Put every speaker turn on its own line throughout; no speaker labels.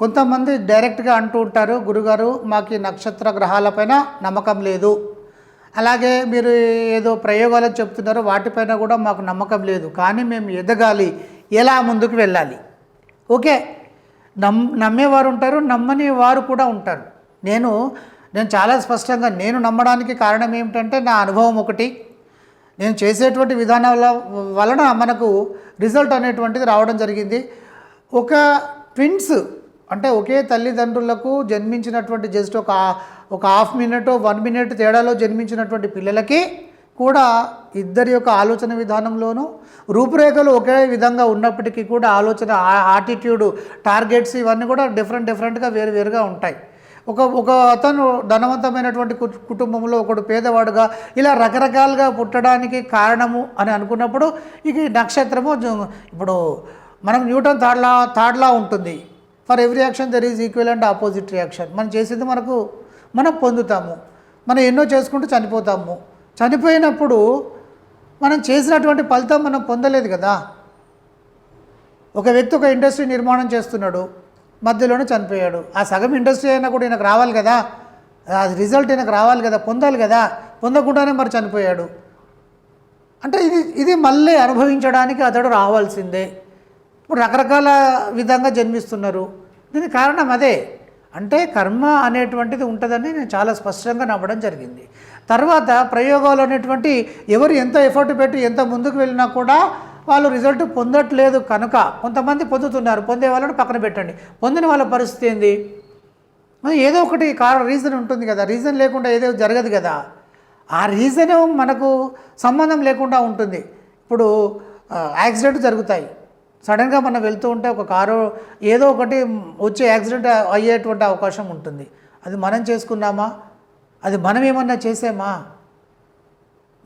కొంతమంది డైరెక్ట్గా అంటూ ఉంటారు గురుగారు మాకు ఈ నక్షత్ర గ్రహాలపైన నమ్మకం లేదు. అలాగే మీరు ఏదో ప్రయోగాలు చెప్తున్నారు వాటిపైన కూడా మాకు నమ్మకం లేదు. కానీ మేము ఎదగాలి ఎలా ముందుకు వెళ్ళాలి? ఓకే నమ్ నమ్మేవారు ఉంటారు నమ్మని వారు కూడా ఉంటారు. నేను నేను చాలా స్పష్టంగా నేను నమ్మడానికి కారణం ఏమిటంటే నా అనుభవం ఒకటి. నేను చేసేటువంటి విధానాల వలన మనకు రిజల్ట్ అనేటువంటిది రావడం జరిగింది. ఒక ట్విన్స్ అంటే ఒకే తల్లిదండ్రులకు జన్మించినటువంటి జస్ట్ ఒక ఒక హాఫ్ మినిట్ వన్ మినిట్ తేడాలో జన్మించినటువంటి పిల్లలకి కూడా ఇద్దరి యొక్క ఆలోచన విధానంలోనూ రూపురేఖలు ఒకే విధంగా ఉన్నప్పటికీ కూడా ఆలోచన ఆటిట్యూడ్ టార్గెట్స్ ఇవన్నీ కూడా డిఫరెంట్ డిఫరెంట్గా వేరు వేరుగా ఉంటాయి. ఒక ఒక అతను ధనవంతమైనటువంటి కు- కుటుంబంలో ఒకడు పేదవాడుగా ఇలా రకరకాలుగా పుట్టడానికి కారణము అని అనుకున్నప్పుడు ఇక నక్షత్రము ఇప్పుడు మనం Newton third law third law ఉంటుంది. For every action there is equal and opposite reaction. మనం చేసేది మనకు మనం పొందుతాము. మనం ఎన్నో చేసుకుంటూ చనిపోతాము. చనిపోయినప్పుడు మనం చేసినటువంటి ఫలితం మనం పొందలేదు కదా. ఒక వ్యక్తి ఒక ఇండస్ట్రీ నిర్మాణం చేస్తున్నాడు మధ్యలోనే చనిపోయాడు. ఆ సగం ఇండస్ట్రీ అయినా కూడా ఈయనకు రావాలి కదా. అది రిజల్ట్ ఈయనకు రావాలి కదా పొందాలి కదా. పొందకుండానే మరి చనిపోయాడు. అంటే ఇది ఇది మళ్ళీ అనుభవించడానికి అతడు రావాల్సిందే. ఇప్పుడు రకరకాల విధంగా జన్మిస్తున్నారు. దీనికి కారణం అదే. అంటే కర్మ అనేటువంటిది ఉంటుందని నేను చాలా స్పష్టంగా నమ్మడం జరిగింది. తర్వాత ప్రయోగాలు అనేటువంటి ఎవరు ఎంత ఎఫర్ట్ పెట్టి ఎంత ముందుకు వెళ్ళినా కూడా వాళ్ళు రిజల్ట్ పొందట్లేదు కనుక కొంతమంది పొందుతున్నారు. పొందే వాళ్ళని పక్కన పెట్టండి. పొందిన వాళ్ళ పరిస్థితి ఏంది? మరి ఏదో ఒకటి కారణం రీజన్ ఉంటుంది కదా. రీజన్ లేకుండా ఏదో జరగదు కదా. ఆ రీజన్ మనకు సంబంధం లేకుండా ఉంటుంది. ఇప్పుడు యాక్సిడెంట్ జరుగుతాయి. సడన్గా మనం వెళ్తూ ఉంటే ఒక కారు ఏదో ఒకటి వచ్చే యాక్సిడెంట్ అయ్యేటువంటి అవకాశం ఉంటుంది. అది మనం చేసుకున్నామా? అది మనం ఏమన్నా చేసామా?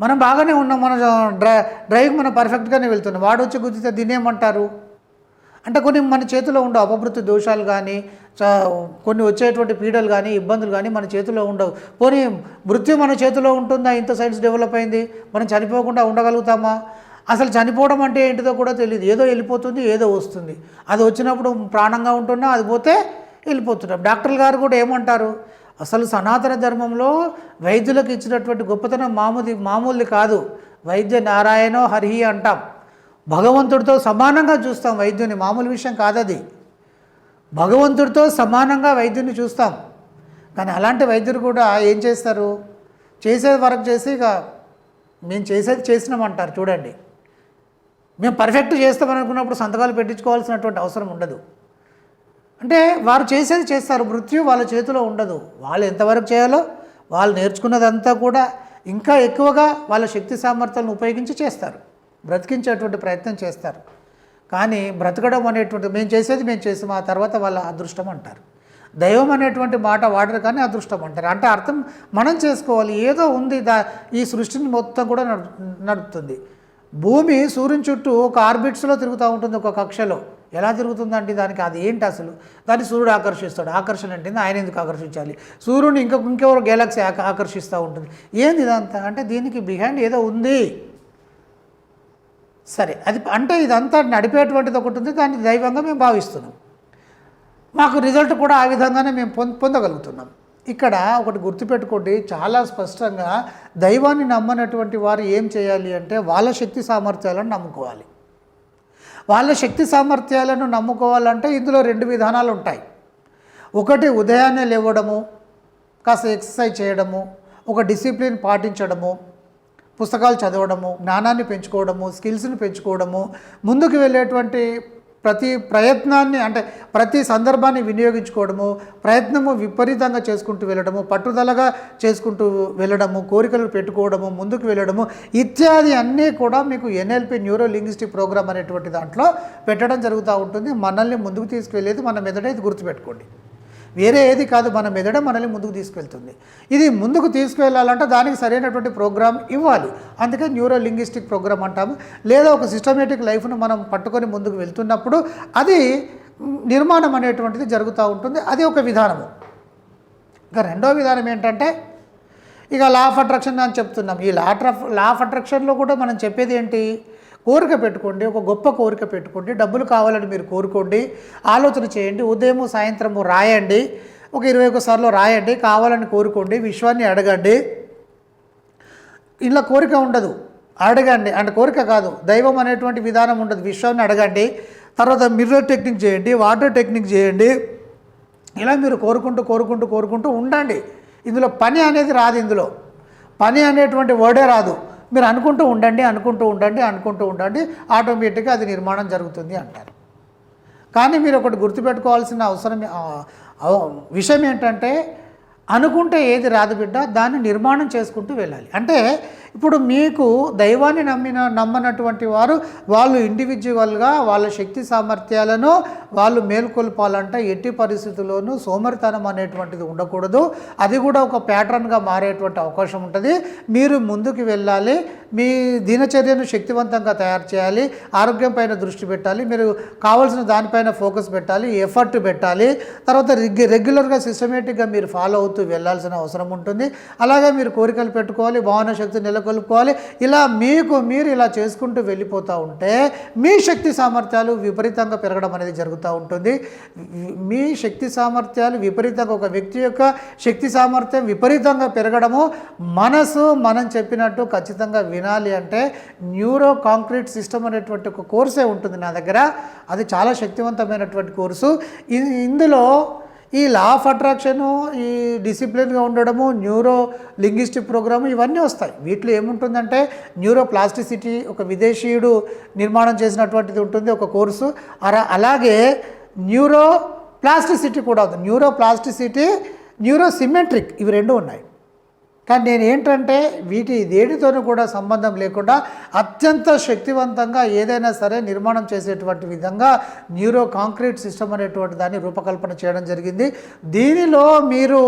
మనం బాగానే ఉన్నాం. మన డ్రై డ్రైవింగ్ మనం పర్ఫెక్ట్గానే వెళ్తున్నాం. వాడు వచ్చి గుర్తితే దీనేమంటారు అంటే కొన్ని మన చేతిలో ఉండవు అపవృత్తి దోషాలు కానీ కొన్ని వచ్చేటువంటి పీడలు కానీ ఇబ్బందులు కానీ మన చేతిలో ఉండవు. పోనీ మృత్యు మన చేతిలో ఉంటుందా? ఇంత సైన్స్ డెవలప్ అయింది. మనం చనిపోకుండా ఉండగలుగుతామా? అసలు చనిపోవడం అంటే ఏంటిదో కూడా తెలియదు ఏదో వెళ్ళిపోతుంది ఏదో వస్తుంది. అది వచ్చినప్పుడు ప్రాణంగా ఉంటున్నా అది పోతే వెళ్ళిపోతున్నాం డాక్టర్లు గారు కూడా ఏమంటారు? అసలు సనాతన ధర్మంలో వైద్యులకు ఇచ్చినటువంటి గొప్పతనం మామూలు మామూలు కాదు. వైద్య నారాయణో హరిహి అంటాం. భగవంతుడితో సమానంగా చూస్తాం వైద్యుని. మామూలు విషయం కాదది. భగవంతుడితో సమానంగా వైద్యుని చూస్తాం. కానీ అలాంటి వైద్యులు కూడా ఏం చేస్తారు? చేసేది వరకు చేసి ఇక మేము చేసేది చేసినామంటారు. చూడండి. మేము పర్ఫెక్ట్ చేస్తామని అనుకున్నప్పుడు సంతకాలు పెట్టించుకోవాల్సినటువంటి అవసరం ఉండదు. అంటే వారు చేసేది చేస్తారు మృత్యు వాళ్ళ చేతిలో ఉండదు. వాళ్ళు ఎంతవరకు చేయాలో వాళ్ళు నేర్చుకున్నదంతా కూడా ఇంకా ఎక్కువగా వాళ్ళ శక్తి సామర్థ్యాలను ఉపయోగించి చేస్తారు. బ్రతికించేటువంటి ప్రయత్నం చేస్తారు. కానీ బ్రతకడం అనేటువంటి మేము చేసేది మేము చేసాం ఆ తర్వాత వాళ్ళ అదృష్టం అంటారు. దైవం అనేటువంటి మాట వాడరు కానీ అదృష్టం అంటారు. అంటే అర్థం మనం చేసుకోవాలి. ఏదో ఉంది దా ఈ సృష్టిని మొత్తం కూడా నడు నడుపుతుంది. భూమి సూర్యుని చుట్టూ ఒక ఆర్బిట్స్లో తిరుగుతూ ఉంటుంది ఒక కక్షలో. ఎలా తిరుగుతుందంటే దానికి? అది ఏంటి అసలు? దాన్ని సూర్యుడు ఆకర్షిస్తాడు. ఆకర్షణ అంటే ఆయన ఎందుకు ఆకర్షించాలి? సూర్యుని ఇంకా ఇంకెవరు గెలాక్సీ ఆకర్షిస్తూ ఉంటుంది. ఏంది ఇదంతా? అంటే దీనికి బిహైండ్ ఏదో ఉంది. సరే అది అంటే ఇదంతా నడిపేటువంటిది ఒకటి ఉంది. దాన్ని దైవంగా మేము భావిస్తున్నాం. మాకు రిజల్ట్ కూడా ఆ విధంగానే మేము పొంద పొందగలుగుతున్నాం. ఇక్కడ ఒకటి గుర్తుపెట్టుకోండి చాలా స్పష్టంగా దైవాన్ని నమ్మనటువంటి వారు ఏం చేయాలి అంటే వాళ్ళ శక్తి సామర్థ్యాలను నమ్ముకోవాలి. వాళ్ళ శక్తి సామర్థ్యాలను నమ్ముకోవాలంటే ఇందులో రెండు విధానాలు ఉంటాయి. ఒకటి ఉదయాన్నే లేవడము కాస్త ఎక్సర్సైజ్ చేయడము ఒక డిసిప్లిన్ పాటించడము పుస్తకాలు చదవడము జ్ఞానాన్ని పెంచుకోవడము స్కిల్స్ని పెంచుకోవడము ముందుకు వెళ్ళేటువంటి ప్రతి ప్రయత్నాన్ని అంటే ప్రతి సందర్భాన్ని వినియోగించుకోవడము ప్రయత్నము విపరీతంగా చేసుకుంటూ వెళ్ళడము పట్టుదలగా చేసుకుంటూ వెళ్ళడము కోరికలు పెట్టుకోవడము ముందుకు వెళ్ళడము ఇత్యాది అన్నీ కూడా మీకు ఎన్ఎల్పి న్యూరో లింగ్విస్టిక్ ప్రోగ్రామ్ అనేటువంటి దాంట్లో పెట్టడం జరుగుతూ ఉంటుంది. మనల్ని ముందుకు తీసుకువెళ్ళేది మన మెదడైతే గుర్తుపెట్టుకోండి. వేరే ఏది కాదు మన మెదడ మనల్ని ముందుకు తీసుకెళ్తుంది. ఇది ముందుకు తీసుకువెళ్ళాలంటే దానికి సరైనటువంటి ప్రోగ్రామ్ ఇవ్వాలి. అందుకే న్యూరో లింగ్విస్టిక్ ప్రోగ్రామ్ అంటాము. లేదా ఒక సిస్టమేటిక్ లైఫ్ను మనం పట్టుకొని ముందుకు వెళ్తున్నప్పుడు అది నిర్మాణం అనేటువంటిది జరుగుతూ ఉంటుంది. అది ఒక విధానము. ఇంకా రెండో విధానం ఏంటంటే ఇక లా ఆఫ్ అట్రాక్షన్ అని చెప్తున్నాం. ఈ లా ఆఫ్ లా ఆఫ్ అట్రాక్షన్లో కూడా మనం చెప్పేది ఏంటి? కోరిక పెట్టుకోండి ఒక గొప్ప కోరిక పెట్టుకోండి. డబ్బులు కావాలని మీరు కోరుకోండి. ఆలోచన చేయండి ఉదయము సాయంత్రము రాయండి. ఒక ఇరవై ఒకసార్లు రాయండి కావాలని కోరుకోండి విశ్వాన్ని అడగండి. ఇలా కోరిక ఉండదు. అడగండి అంటే కోరిక కాదు. దైవం అనేటువంటి విధానం ఉండదు. విశ్వాన్ని అడగండి. తర్వాత మిర్రర్ టెక్నిక్ చేయండి వాటర్ టెక్నిక్ చేయండి. ఇలా మీరు కోరుకుంటూ కోరుకుంటూ కోరుకుంటూ ఉండండి. ఇందులో పని అనేది రాదు ఇందులో. పని అనేటువంటి వర్డే రాదు. మీరు అనుకుంటూ ఉండండి అనుకుంటూ ఉండండి అనుకుంటూ ఉండండి ఆటోమేటిక్గా అది నిర్మాణం జరుగుతుంది అంటారు. కానీ మీరు ఒకటి గుర్తుపెట్టుకోవాల్సిన అవసరం విషయం ఏంటంటే అనుకుంటే ఏది రాదు బిడ్డ దాన్ని నిర్మాణం చేసుకుంటూ వెళ్ళాలి. అంటే ఇప్పుడు మీకు దైవాన్ని నమ్మిన నమ్మనటువంటి వారు వాళ్ళు ఇండివిజువల్గా వాళ్ళ శక్తి సామర్థ్యాలను వాళ్ళు మేల్కొల్పాలంటే ఎట్టి పరిస్థితుల్లోనూ సోమరితనం అనేటువంటిది ఉండకూడదు. అది కూడా ఒక ప్యాటర్న్గా మారేటువంటి అవకాశం ఉంటుంది. మీరు ముందుకు వెళ్ళాలి మీ దినచర్యను శక్తివంతంగా తయారు చేయాలి ఆరోగ్యం పైన దృష్టి పెట్టాలి మీరు కావాల్సిన దానిపైన ఫోకస్ పెట్టాలి ఎఫర్ట్ పెట్టాలి. తర్వాత రెగ్యు రెగ్యులర్గా సిస్టమేటిక్గా మీరు ఫాలో అవుతూ వెళ్ళాల్సిన అవసరం ఉంటుంది. అలాగే మీరు కోరికలు పెట్టుకోవాలి భావన శక్తి నెలకు నెలకొల్పుకోవాలి ఇలా మీకు మీరు ఇలా చేసుకుంటూ వెళ్ళిపోతూ ఉంటే మీ శక్తి సామర్థ్యాలు విపరీతంగా పెరగడం అనేది జరుగుతూ ఉంటుంది. మీ శక్తి సామర్థ్యాలు విపరీతంగా ఒక వ్యక్తి యొక్క శక్తి సామర్థ్యం విపరీతంగా పెరగడము మనసు మనం చెప్పినట్టు ఖచ్చితంగా వినాలి అంటే న్యూరో కాంక్రీట్ సిస్టమ్ అనేటువంటి ఒక కోర్సే ఉంటుంది నా దగ్గర. అది చాలా శక్తివంతమైనటువంటి కోర్సు. ఇందులో ఈ లా ఆఫ్ అట్రాక్షను ఈ డిసిప్లిన్గా ఉండడము న్యూరో లింగ్విస్టిక్ ప్రోగ్రాము ఇవన్నీ వస్తాయి. వీటిలో ఏముంటుందంటే న్యూరో ప్లాస్టిసిటీ ఒక విదేశీయుడు నిర్మాణం చేసినటువంటిది ఉంటుంది ఒక కోర్సు. అలా అలాగే న్యూరో ప్లాస్టిసిటీ కూడా ఉంది. న్యూరో ప్లాస్టిసిటీ న్యూరో సిమెట్రిక్ ఇవి రెండు ఉన్నాయి. కానీ నేను ఏంటంటే వీటి దేనితోనూ కూడా సంబంధం లేకుండా అత్యంత శక్తివంతంగా ఏదైనా సరే నిర్మాణం చేసేటువంటి విధంగా న్యూరో కాంక్రీట్ సిస్టమ్ అనేటువంటి దాన్ని రూపకల్పన చేయడం జరిగింది. దీనిలో మీరు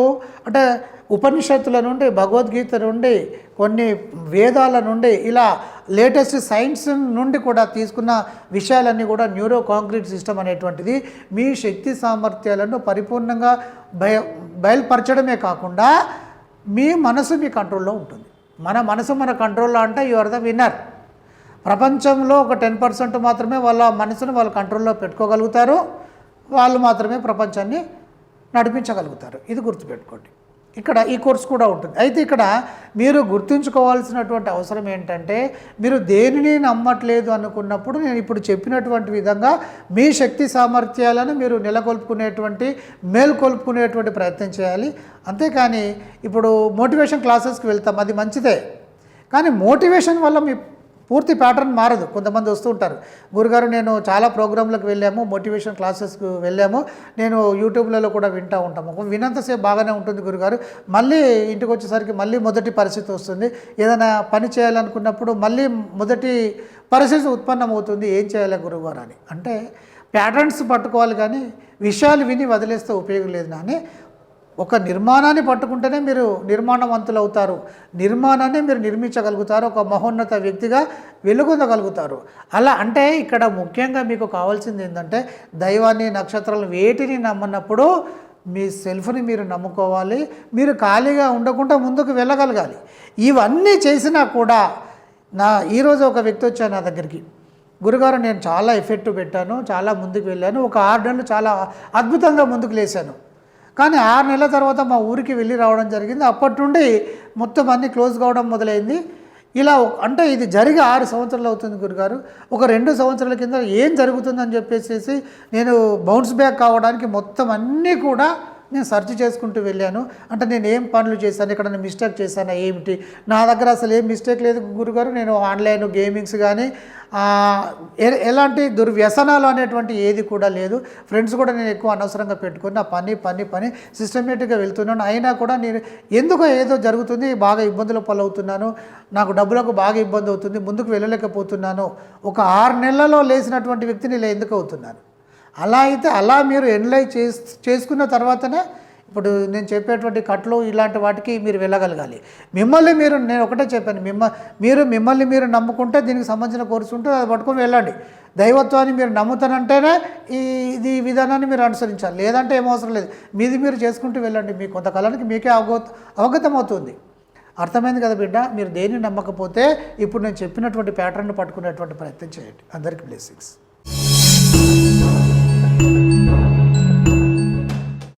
అంటే ఉపనిషత్తుల నుండి భగవద్గీత నుండి కొన్ని వేదాల నుండి ఇలా లేటెస్ట్ సైన్స్ నుండి కూడా తీసుకున్న విషయాలన్నీ కూడా న్యూరో కాంక్రీట్ సిస్టమ్ అనేటువంటిది మీ శక్తి సామర్థ్యాలను పరిపూర్ణంగా బయ బయలుపరచడమే కాకుండా మీ మనసు మీ కంట్రోల్లో ఉంటుంది. మన మనసు మన కంట్రోల్లో అంటే యు ఆర్ ద విన్నర్ ప్రపంచంలో ఒక టెన్ పర్సెంట్ మాత్రమే వాళ్ళ మనసును వాళ్ళు కంట్రోల్లో పెట్టుకోగలుగుతారు. వాళ్ళు మాత్రమే ప్రపంచాన్ని నడిపించగలుగుతారు. ఇది గుర్తుపెట్టుకోండి. ఇక్కడ ఈ కోర్స్ కూడా ఉంటుంది. అయితే ఇక్కడ మీరు గుర్తుంచుకోవాల్సినటువంటి అవసరం ఏంటంటే మీరు దేనిని నమ్మట్లేదు అనుకున్నప్పుడు నేను ఇప్పుడు చెప్పినటువంటి విధంగా మీ శక్తి సామర్థ్యాలను మీరు నెలకొల్పుకునేటువంటి మేల్కొల్పుకునేటువంటి ప్రయత్నం చేయాలి. అంతేకాని ఇప్పుడు మోటివేషన్ క్లాసెస్కి వెళ్తాం అది మంచిదే. కానీ మోటివేషన్ వల్ల మీ పూర్తి ప్యాటర్న్ మారదు. కొంతమంది వస్తూ ఉంటారు. గురుగారు నేను చాలా ప్రోగ్రాంలకు వెళ్ళాము మోటివేషన్ క్లాసెస్కి వెళ్ళాము. నేను యూట్యూబ్లలో కూడా వింటూ ఉంటాము. వినంతసేపు బాగానే ఉంటుంది గురుగారు. మళ్ళీ ఇంటికి వచ్చేసరికి మళ్ళీ మొదటి పరిస్థితి వస్తుంది. ఏదైనా పని చేయాలనుకున్నప్పుడు మళ్ళీ మొదటి పరిస్థితి ఉత్పన్నమవుతుంది ఏం చేయాలి గురుగారు అని. అంటే ప్యాటర్న్స్ పట్టుకోవాలి కానీ విషయాలు విని వదిలేస్తే ఉపయోగం లేదు నాని. ఒక నిర్మాణాన్ని పట్టుకుంటేనే మీరు నిర్మాణవంతులు అవుతారు నిర్మాణాన్ని మీరు నిర్మించగలుగుతారు. ఒక మహోన్నత వ్యక్తిగా వెలుగొందగలుగుతారు. అలా అంటే ఇక్కడ ముఖ్యంగా మీకు కావాల్సింది ఏంటంటే దైవాన్ని నక్షత్రాలు వేటిని నమ్మన్నప్పుడు మీ సెల్ఫ్ని మీరు నమ్ముకోవాలి. మీరు ఖాళీగా ఉండకుండా ముందుకు వెళ్ళగలగాలి. ఇవన్నీ చేసినా కూడా నా ఈరోజు ఒక వ్యక్తి వచ్చాను నా దగ్గరికి. గురుగారు నేను చాలా ఎఫెక్ట్ పెట్టాను. చాలా ముందుకు వెళ్ళాను. ఒక ఆరు నెలలు చాలా అద్భుతంగా ముందుకు లేశాను. కానీ ఆరు నెలల తర్వాత మా ఊరికి వెళ్ళి రావడం జరిగింది. అప్పటి నుండి మొత్తం అన్నీ క్లోజ్ కావడం మొదలైంది. ఇలా అంటే ఇది జరిగి ఆరు సంవత్సరాలు అవుతుంది గురుగారు. ఒక రెండు సంవత్సరాల కింద ఏం జరుగుతుందని చెప్పేసి నేను బౌన్స్ బ్యాక్ కావడానికి మొత్తం అన్నీ కూడా నేను సెర్చ్ చేసుకుంటూ వెళ్ళాను. అంటే నేను ఏం పనులు చేశాను ఇక్కడ నేను మిస్టేక్ చేశానా ఏమిటి? నా దగ్గర అసలు ఏం మిస్టేక్ లేదు గురుగారు. నేను ఆన్లైన్ గేమింగ్స్ కానీ ఎలాంటి దుర్వ్యసనాలు అనేటువంటి ఏది కూడా లేదు. ఫ్రెండ్స్ కూడా నేను ఎక్కువ అనవసరంగా పెట్టుకుని నా పని పని పని సిస్టమేటిక్గా వెళ్తున్నాను. అయినా కూడా నేను ఎందుకో ఏదో జరుగుతుంది బాగా ఇబ్బందుల పాలవుతున్నాను. నాకు డబ్బులకు బాగా ఇబ్బంది అవుతుంది ముందుకు వెళ్ళలేకపోతున్నాను. ఒక ఆరు నెలలలో లేచినటువంటి వ్యక్తిని ఇలా ఎందుకు అవుతున్నాను? అలా అయితే అలా మీరు ఎన్లైజ్ చేస్ చేసుకున్న తర్వాతనే ఇప్పుడు నేను చెప్పేటువంటి కట్లు ఇలాంటి వాటికి మీరు వెళ్ళగలగాలి. మిమ్మల్ని మీరు నేను ఒకటే చెప్పాను మిమ్మ మీరు మిమ్మల్ని మీరు నమ్ముకుంటే దీనికి సంబంధించిన కోర్సు ఉంటే అది పట్టుకొని వెళ్ళండి. దైవత్వాన్ని మీరు నమ్ముతానంటేనే ఈ ఇది విధానాన్ని మీరు అనుసరించాలి. లేదంటే ఏం అవసరం లేదు. మీది మీరు చేసుకుంటూ వెళ్ళండి. మీ కొంతకాలానికి మీకే అవగత అవగతం అవుతుంది అర్థమైంది కదా బిడ్డ? మీరు దేన్ని నమ్మకపోతే ఇప్పుడు నేను చెప్పినటువంటి ప్యాటర్న్ పట్టుకునేటువంటి ప్రయత్నం చేయండి. అందరికీ బ్లెస్సింగ్స్.